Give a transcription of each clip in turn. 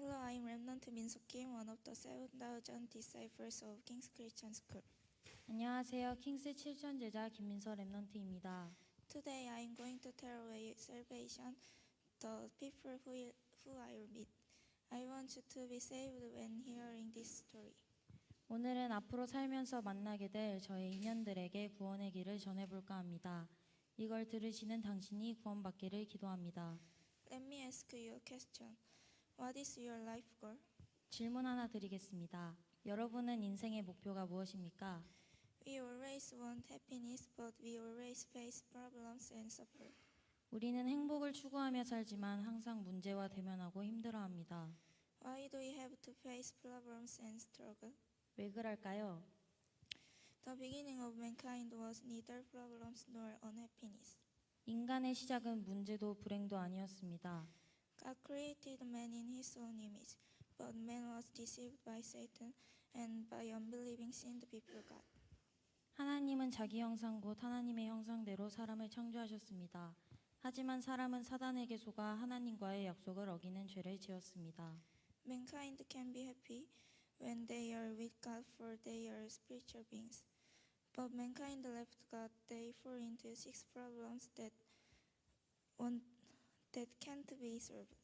Hello, I'm Remnant Minso Kim, one of the 7,000 disciples of King's Christian School. 안녕하세요. 킹스 7천 제자 김민서 랩넌트입니다. Today, I'm going to tell away salvation the people who, who I will meet. I want you to be saved when hearing this story. 오늘은 앞으로 살면서 만나게 될 저의 인연들에게 구원의 길을 전해볼까 합니다. 이걸 들으시는 당신이 구원받기를 기도합니다. Let me ask you a question. What is your life goal? 질문 하나 드리겠습니다. 여러분은 인생의 목표가 무엇입니까? We always want happiness, but we always face problems and suffer. 우리는 행복을 추구하며 살지만 항상 문제와 대면하고 힘들어합니다. Why do we have to face problems and struggle? 왜 그럴까요? The beginning of mankind was neither problems nor unhappiness. 인간의 시작은 문제도 불행도 아니었습니다. God created man in his own image, but man was deceived by Satan and by unbelieving sinned before God. 하나님은 자기 형상 곧 하나님의 형상대로 사람을 창조하셨습니다. 하지만 사람은 사단에게 속아 하나님과의 약속을 어기는 죄를 지었습니다. Mankind can be happy when they are with God for they are spiritual beings. But mankind left God, they fall into six problems that one that can't be solved.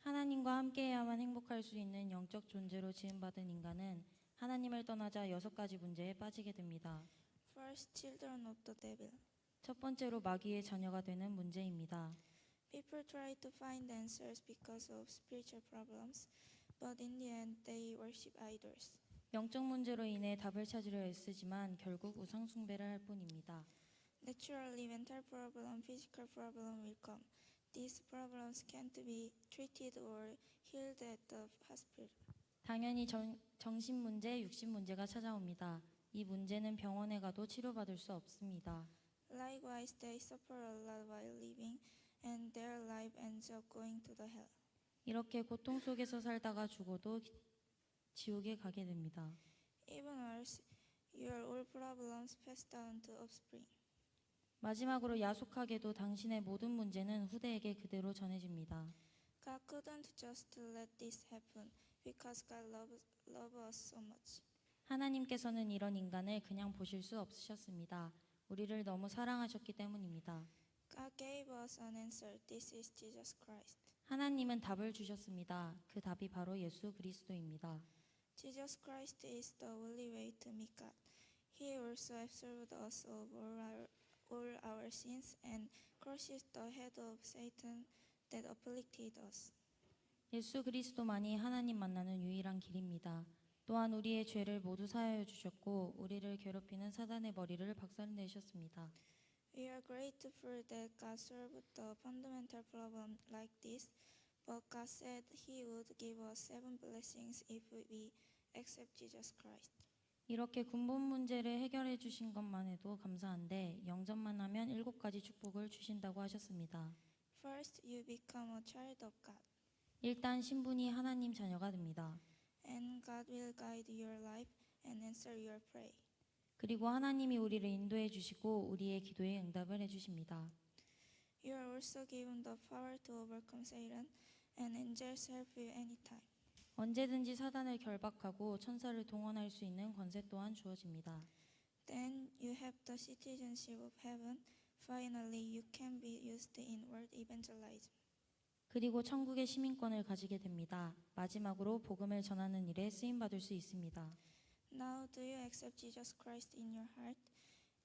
하나님과 함께해야만 행복할 수 있는 영적 존재로 지음받은 인간은 하나님을 떠나자 여섯 가지 문제에 빠지게 됩니다. First, children of the devil. 첫 번째로 마귀의 자녀가 되는 문제입니다. People try to find answers because of spiritual problems, but in the end they worship idols. 영적 문제로 인해 답을 찾으려 애쓰지만 결국 우상 숭배를 할 뿐입니다. Naturally, mental problem, physical problem will come. These problems can't be treated or healed at the hospital. 당연히 정, 정신 문제, 육신 문제가 찾아옵니다. 이 문제는 병원에 가도 치료받을 수 없습니다. Likewise, they suffer a lot while living, and their life ends up going to the hell. 이렇게 고통 속에서 살다가 죽어도 기- 지옥에 가게 됩니다. Even worse, your all problems pass down to offspring. 마지막으로 야속하게도 당신의 모든 문제는 후대에게 그대로 전해집니다. God couldn't just let this happen because God loves, loves us so much. 하나님께서는 이런 인간을 그냥 보실 수 없으셨습니다. 우리를 너무 사랑하셨기 때문입니다. God gave us an answer. This is Jesus Christ. 하나님은 답을 주셨습니다. 그 답이 바로 예수 그리스도입니다. Jesus Christ is the only way to meet God. He also absolved us of all our, all our sins and crushed the head of Satan that afflicted us. 예수 그리스도만이 하나님 만나는 유일한 길입니다. 또한 우리의 죄를 모두 사하여 주셨고 우리를 괴롭히는 사단의 머리를 박살내셨습니다. We are grateful that God solved the fundamental problem like this, but God said He would give us seven blessings if we accept Jesus Christ. 이렇게 근본 문제를 해결해 주신 것만 해도 감사한데 영접만 하면 일곱 가지 축복을 주신다고 하셨습니다. First, you become a child of God, 일단 신분이 하나님 자녀가 됩니다. and God will guide your life and answer your prayer. 그리고 하나님이 우리를 인도해 주시고 우리의 기도에 응답을 해 주십니다. You are also given the power to overcome Satan, and angels help you anytime. 언제든지 사단을 결박하고 천사를 동원할 수 있는 권세 또한 주어집니다. Then you have the citizenship of heaven. Finally, you can be used in world evangelism. 그리고 천국의 시민권을 가지게 됩니다. 마지막으로 복음을 전하는 일에 쓰임 받을 수 있습니다. Now, do you accept Jesus Christ in your heart?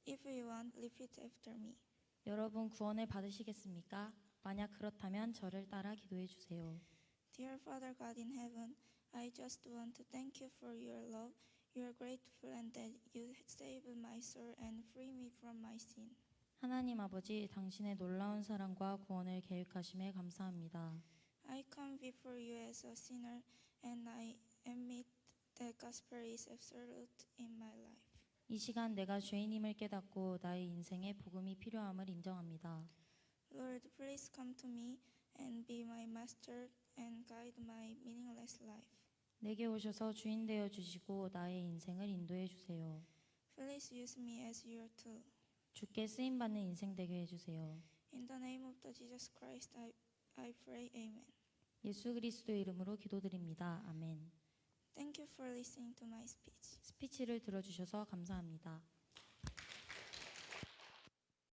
If you want, repeat after me. 여러분 구원을 받으시겠습니까? 만약 그렇다면 저를 따라 기도해 주세요. Dear Father God in heaven, I just want to thank you for your love. You are grateful and that you saved my soul and free me from my sin. 하나님 아버지, 당신의 놀라운 사랑과 구원을 계획하심에 감사합니다. I come before you as a sinner, and I admit that gospel is absolute in my life. 이 시간 내가 죄인임을 깨닫고 나의 인생에 복음이 필요함을 인정합니다. Lord, please come to me and be my master and guide my meaningless life. 내게 오셔서 주인 되어 주시고 나의 인생을 인도해 주세요. Please use me as your tool. 주께 쓰임 받는 인생 되게 해 주세요. In the name of the Jesus Christ, I, I pray, Amen. 예수 그리스도의 이름으로 기도드립니다. 아멘. Thank you for listening to my speech. 스피치를 들어주셔서 감사합니다.